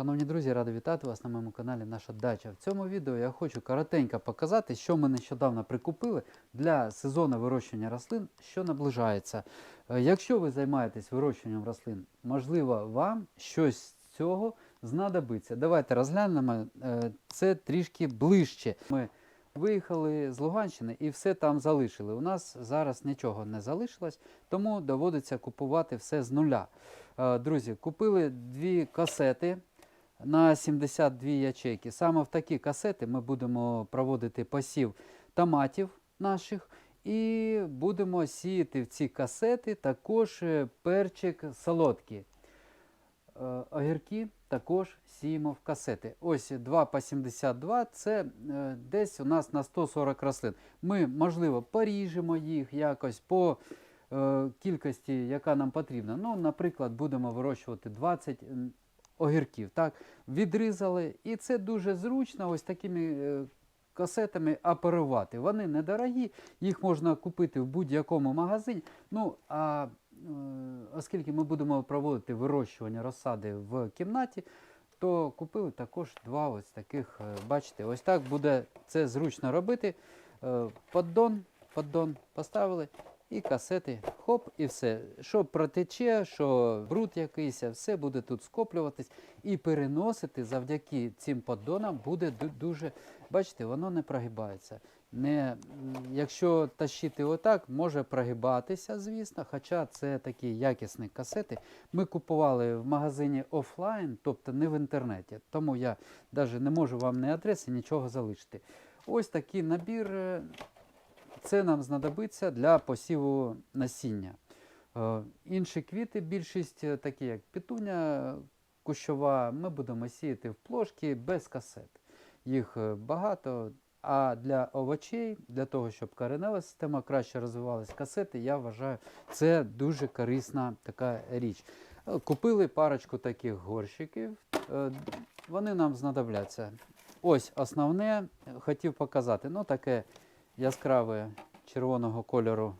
Шановні друзі, радий вітати вас на моєму каналі Наша Дача. В цьому відео я хочу коротенько показати, що ми нещодавно прикупили для сезону вирощування рослин, що наближається. Е, Якщо ви займаєтесь вирощуванням рослин, можливо, вам щось з цього знадобиться. Давайте розглянемо е, це трішки ближче. Ми виїхали з Луганщини і все там залишили. У нас зараз нічого не залишилось, тому доводиться купувати все з нуля. Е, Друзі, купили дві касети на 72 ячейки. Саме в такі касети ми будемо проводити посів томатів наших і будемо сіяти в ці касети також е, перчик солодкий. Е, Огірки також сіємо в касети. Ось 2 по 72 це е, десь у нас на 140 рослин. Ми, можливо, поріжемо їх якось по кількості, яка нам потрібна. Ну, наприклад, будемо вирощувати 20 м, огірків. Так? Відрізали, і це дуже зручно ось такими е, касетами оперувати. Вони недорогі, їх можна купити в будь-якому магазині. Ну, а е, оскільки ми будемо проводити вирощування розсади в кімнаті, то купили також два ось таких, е, бачите, ось так буде це зручно робити. Поддон, поддон поставили і касети, хоп, і все. Що протече, що бруд якийсь, все буде тут скоплюватись і переносити завдяки цим поддонам буде дуже, бачите, воно не прогибається. Не, якщо тащити отак, може прогибатися, звісно, хоча це такі якісні касети. Ми купували в магазині офлайн, тобто не в інтернеті. Тому я навіть не можу вам ні адреси, нічого залишити. Ось такий набір. Це нам знадобиться для посіву насіння. Е, Інші квіти, більшість, е, такі як петуня кущова, ми будемо сіяти в плошки без касет. Їх е, багато. А для овочей, для того, щоб коренева система краще розвивалась, касети, я вважаю, це дуже корисна така річ. Купили парочку таких горщиків, вони нам знадобляться. Ось основне, хотів показати, ну таке яскраве червоного кольору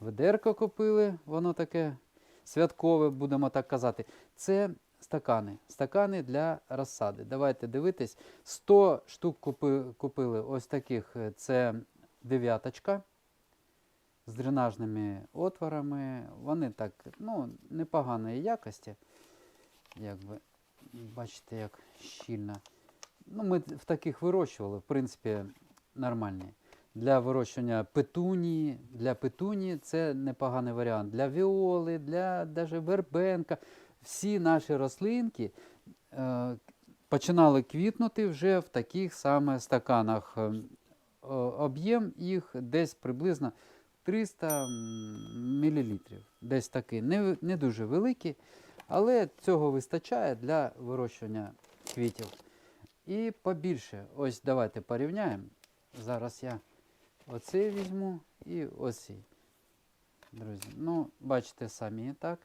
ведерко купили, воно таке святкове, будемо так казати. Це стакани. Стакани для розсади. Давайте дивитись. 100 штук купили ось таких. е, Це дев'яточка з дренажними отворами. Вони так, ну, непоганої якості. Якби, бачите, як щільно. Ну, ми в таких вирощували, в принципі, нормальні. Для вирощування петунії, для петунії це непоганий варіант. Для віоли, для даже вербенка. Всі наші рослинки е, починали квітнути вже в таких саме стаканах. Е, об'єм їх десь приблизно 300 мл. Десь такий. Не, не дуже великий, але цього вистачає для вирощування квітів. І побільше. Ось давайте порівняємо. Зараз я оцей візьму і оцей. Друзі, ну, бачите самі так.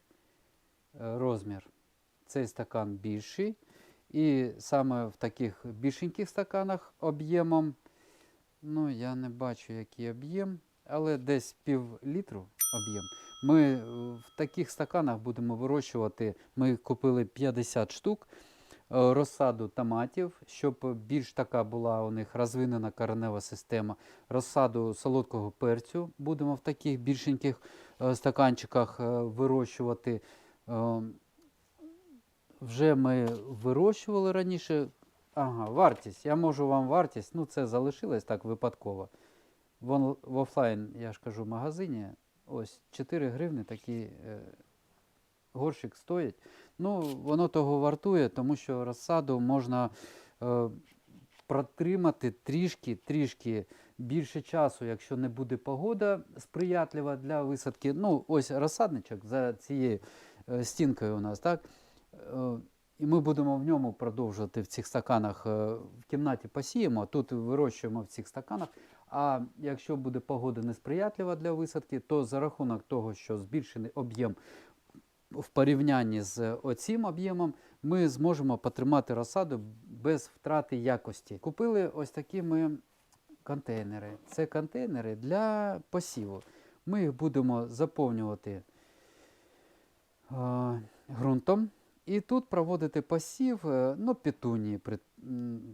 е, Розмір. Цей стакан більший. І саме в таких більшеньких стаканах об'ємом, ну, я не бачу, який об'єм, але десь пів літру об'єм. Ми е, в таких стаканах будемо вирощувати. Ми купили 50 штук розсаду томатів, щоб більш така була у них розвинена коренева система. Розсаду солодкого перцю будемо в таких більшеньких е, стаканчиках е, вирощувати. Е, Вже ми вирощували раніше. Ага, вартість. Я можу вам вартість, ну це залишилось так випадково. В, в офлайн, я ж кажу, в магазині ось 4 гривни такий е, горщик стоїть. Ну, воно того вартує, тому що розсаду можна е, протримати трішки, трішки більше часу, якщо не буде погода сприятлива для висадки. Ну, ось розсадничок за цією е, стінкою у нас, так? Е, і ми будемо в ньому продовжувати в цих стаканах е, в кімнаті посіємо, тут вирощуємо в цих стаканах. А якщо буде погода несприятлива для висадки, то за рахунок того, що збільшений об'єм в порівнянні з оцим об'ємом, ми зможемо потримати розсаду без втрати якості. Купили ось такі ми контейнери. Це контейнери для посіву. Ми їх будемо заповнювати е, ґрунтом І тут проводити посів, е, ну, петунії,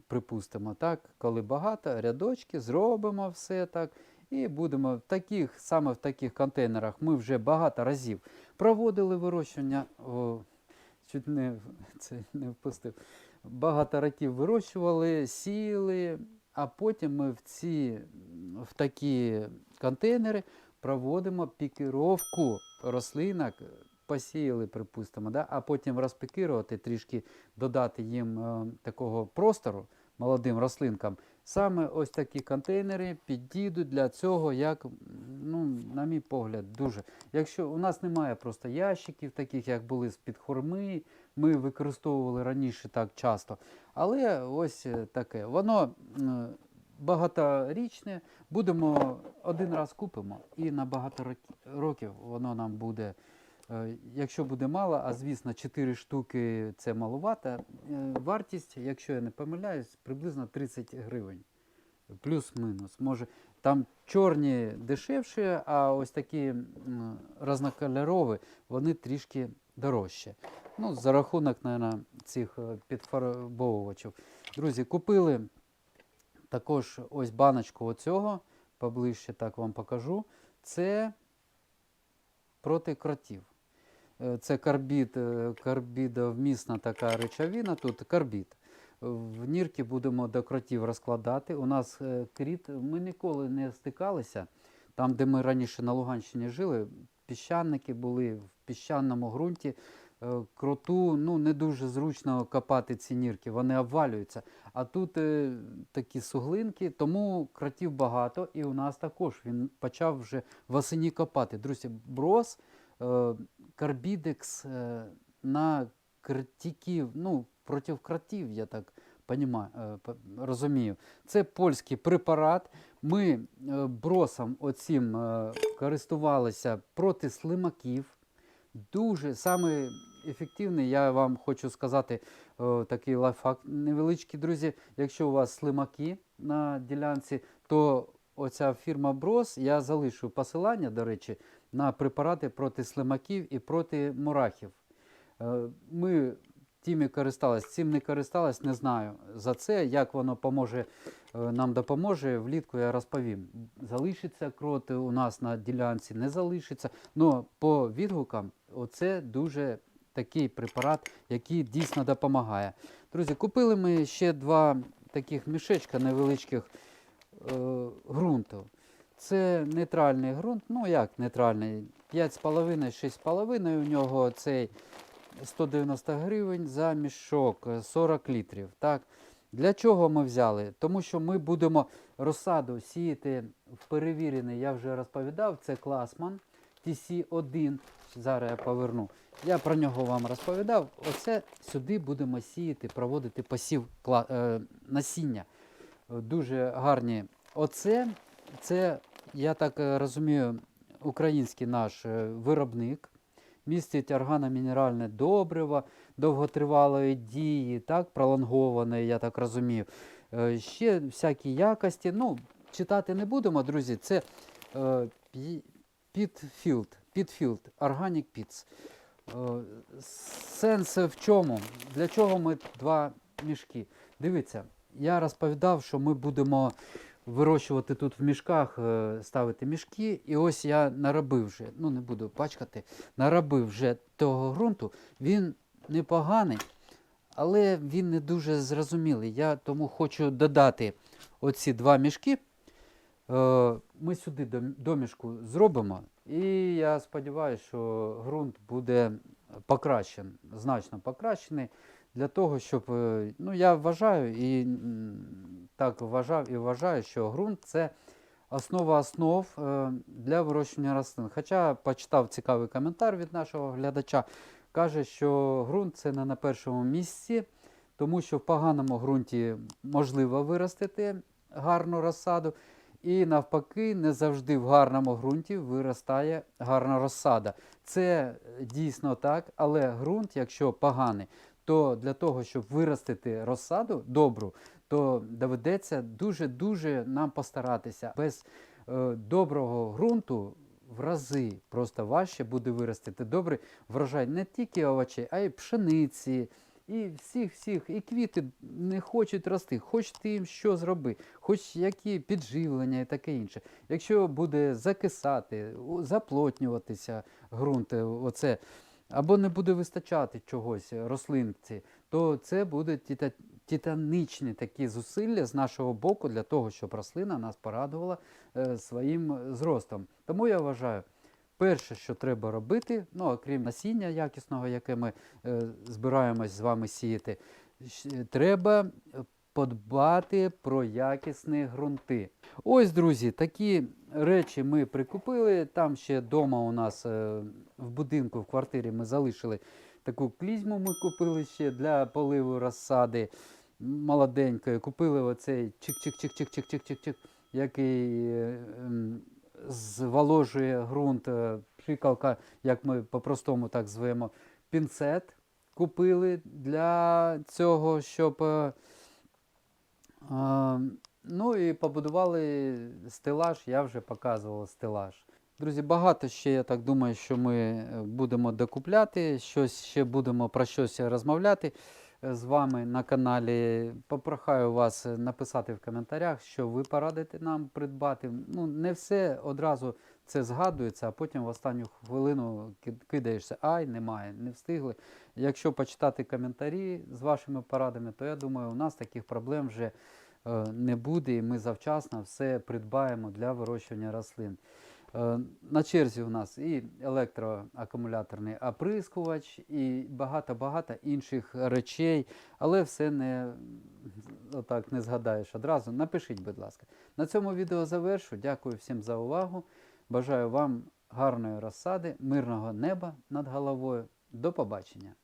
припустимо, так, коли багато, рядочки, зробимо все так. І будемо в таких, саме в таких контейнерах ми вже багато разів проводили вирощування. О, чуть не, це не впустив. Багато років вирощували, сіяли, а потім ми в ці в такі контейнери проводимо пікіровку рослинок, посіяли, припустимо, да? а потім розпікірувати, трішки додати їм е, такого простору молодим рослинкам. Саме ось такі контейнери підійдуть для цього, як, ну, на мій погляд, дуже. Якщо у нас немає просто ящиків, таких як були з-під хурми, ми використовували раніше так часто. Але ось е, таке. Воно багаторічне, будемо один раз купимо, і на багато років воно нам буде. Е, Якщо буде мало, а звісно 4 штуки це маловато, е, вартість, якщо я не помиляюсь, приблизно 30 гривень. Плюс-мінус. Може, там чорні дешевші, а ось такі м, різнокольорові, вони трішки дорожчі. Ну, за рахунок, мабуть, цих е, підфарбовувачів. Друзі, купили також ось баночку оцього, поближче так вам покажу. Це проти кротів. Е, Це карбід, е, карбідовмісна така речовина, тут карбід. В нірки будемо до кротів розкладати. У нас е, кріт, ми ніколи не стикалися. Там, де ми раніше на Луганщині жили, піщаники були в піщаному ґрунті. Кроту ну, не дуже зручно копати ці нірки, вони обвалюються. А тут такі суглинки, тому кротів багато, і у нас також він почав вже восені копати. Друзі, брос, карбідекс е, на кротиків, ну, проти кротів, я так понімаю, е, розумію. Це польський препарат. Ми е, бросом оцим користувалися проти слимаків. Дуже саме ефективний, я вам хочу сказати такий лайфхак невеличкий, друзі. Якщо у вас слимаки на ділянці, то оця фірма Брос, я залишу посилання, до речі, на препарати проти слимаків і проти мурахів. Е, Ми тими користались, цим не користались, не знаю за це, як воно поможе, е, нам допоможе. Влітку я розповім. Залишиться крот у нас на ділянці, не залишиться. Но по відгукам, оце дуже такий препарат, який дійсно допомагає. Друзі, купили ми ще два таких мішечка невеличких е, ґрунту. Це нейтральний ґрунт, ну як нейтральний, 5,5-6,5 у нього цей 190 гривень за мішок, е, 40 літрів. Так? Для чого ми взяли? Тому що ми будемо розсаду сіяти в перевірений, я вже розповідав, це класман TC1. Зараз я поверну. Я про нього вам розповідав. Оце сюди будемо сіяти, проводити посів е, насіння. Е, Дуже гарні. Оце, це, я так е, розумію, український наш е, виробник. Містить органомінеральне добриво довготривалої дії, так, пролонговане, я так розумію. Е, Ще всякі якості. Ну, читати не будемо, друзі. Це Pitfield, Pitfield, Organic Pits. Сенс в чому? Для чого ми два мішки? Дивіться, я розповідав, що ми будемо вирощувати тут в мішках, е, ставити мішки. І ось я наробив вже, ну не буду пачкати, наробив вже того ґрунту. Він непоганий, але він не дуже зрозумілий. Я тому хочу додати оці два мішки. Е, Ми сюди домішку зробимо, і я сподіваюся, що ґрунт буде покращений, значно покращений для того, щоб е, ну я вважаю і так вважав і вважаю, що ґрунт це основа основ е, для вирощування рослин. Хоча почитав цікавий коментар від нашого глядача, каже, що ґрунт це не на першому місці, тому що в поганому ґрунті можливо виростити гарну розсаду. І навпаки, не завжди в гарному ґрунті виростає гарна розсада. Це е, дійсно так, але ґрунт, якщо поганий, то для того, щоб виростити розсаду добру, то доведеться дуже-дуже нам постаратися. Без е, доброго ґрунту в рази просто важче буде виростити добрий врожай не тільки овочей, а й пшениці. І всіх, всіх, і квіти не хочуть рости, хоч ти їм що зроби, хоч які підживлення і таке інше. Якщо буде закисати, заплотнюватися ґрунт, е, оце, або не буде вистачати чогось е, рослинці, то це буде тіта, титанічні такі зусилля з нашого боку для того, щоб рослина нас порадувала е, своїм зростом. Тому я вважаю, перше, що треба робити, ну окрім насіння якісного, яке ми е, збираємось з вами сіяти, треба е, подбати про якісні ґрунти. Ось, друзі, такі речі ми прикупили. Там ще вдома у нас е, в будинку, в квартирі ми залишили таку клізму, ми купили ще для поливу розсади молоденької. Купили оцей чик-чик-чик-чик-чик-чик-чик, який е, зволожує ґрунт, е, пшикалка, як ми по-простому так звемо, пінцет купили для цього, щоб. Ну і побудували стелаж, я вже показував стелаж. Друзі, багато ще, я так думаю, що ми е, будемо докупляти, щось ще будемо про щось розмовляти е, з вами на каналі. Попрохаю вас е, написати в коментарях, що ви порадите нам придбати. Ну, не все одразу це згадується, а потім в останню хвилину кидаєшся, ай, немає, не встигли. Якщо почитати коментарі з вашими порадами, то я думаю, у нас таких проблем вже не буде, і ми завчасно все придбаємо для вирощування рослин. Е, На черзі у нас і електроакумуляторний оприскувач, і багато-багато інших речей, але все не, отак, не згадаєш одразу. Напишіть, будь ласка. На цьому відео завершу. Дякую всім за увагу. Бажаю вам гарної розсади, мирного неба над головою. До побачення!